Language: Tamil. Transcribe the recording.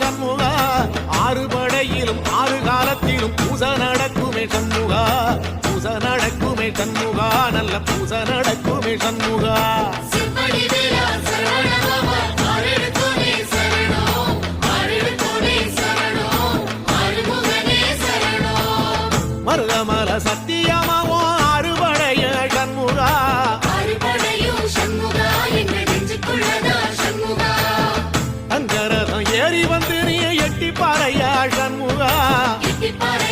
சண்முகா. ஆறு படையிலும் ஆறு காலத்திலும் பூச நடக்குமே சண்முகா. பூச நடக்குமே சண்முகா. நல்ல பூச நடக்குமே சண்முகா. மருதமல சத்தியமாவும் ஆறுபடைய சண்முகா. ஆறுபடையும் சண்முகா. Party.